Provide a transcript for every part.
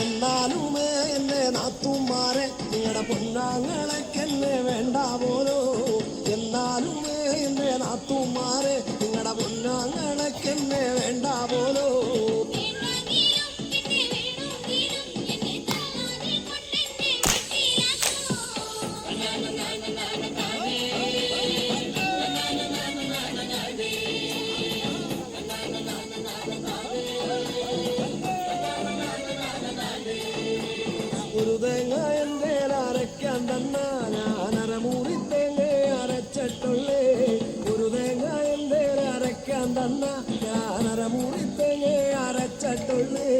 എന്നാലുമേ എന്നെ നാത്തുമാരെ നിങ്ങളുടെ പൊന്നാങ്ങളൊക്കെന്നെ വേണ്ട പോലോ എന്നാലുമേ എന്നെ നാത്തുമാരെ അരയ്ക്കാൻ തന്ന ഞാൻ അരമൂറി തേങ്ങ അരച്ചിട്ടുള്ളേ. ഒരു തേങ്ങ എന്റെ അരയ്ക്കാൻ തന്ന. ഞാൻ അരമൂറി തേങ്ങ അരച്ചിട്ടുള്ളേ.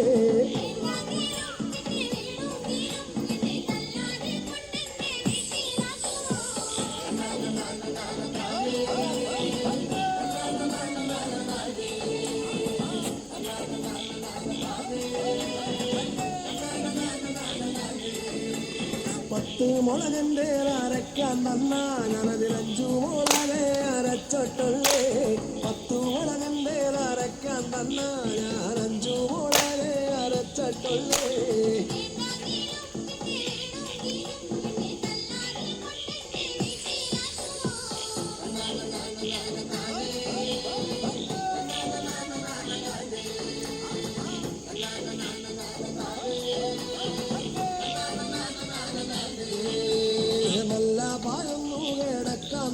പത്ത് മുളകന്റെ അരക്കാൻ തന്ന. ഞാനതിൽ അഞ്ചു മുളകെ അരച്ചൊട്ടുള്ളേ. പത്ത് മുളകന്റെ അരക്കാൻ തന്ന. ഞാൻ അഞ്ചു മുളകെ അരച്ചിട്ടുള്ളേ.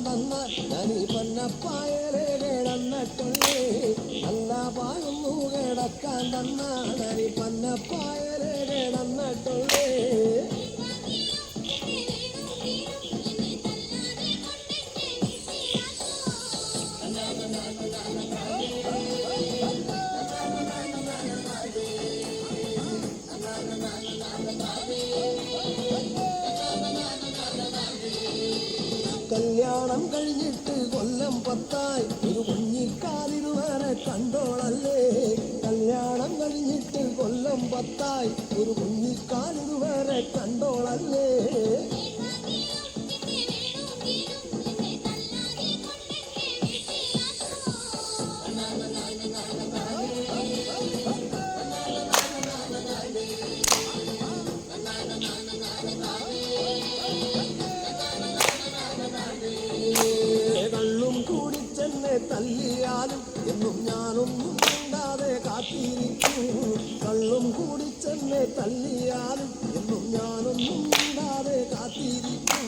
തന്ന ഞാനീ പന്നപ്പായലെ കിടന്നിട്ടുള്ളേ അല്ല പായൊന്നു കിടക്കാൻ തന്ന നനി പന്നപ്പായലെ കിടന്നിട്ടുള്ളേ കല്യാണം കഴിഞ്ഞിട്ട് കൊല്ലം പത്തായി. ഒരു കുഞ്ഞിക്കാലിരുവരെ കണ്ടോളല്ലേ? കല്യാണം കഴിഞ്ഞിട്ട് കൊല്ലം പത്തായി. ഒരു കുഞ്ഞിക്കാലിരുവരെ കണ്ടോളല്ലേ? എന്നാലും എന്നും ഞാനൊന്നും മിണ്ടാതെ കാത്തിരിക്കും കള്ളും കൂടിച്ചെന്നെ തള്ളിയാലും എന്നും ഞാനൊന്നും മിണ്ടാതെ കാത്തിരിക്കും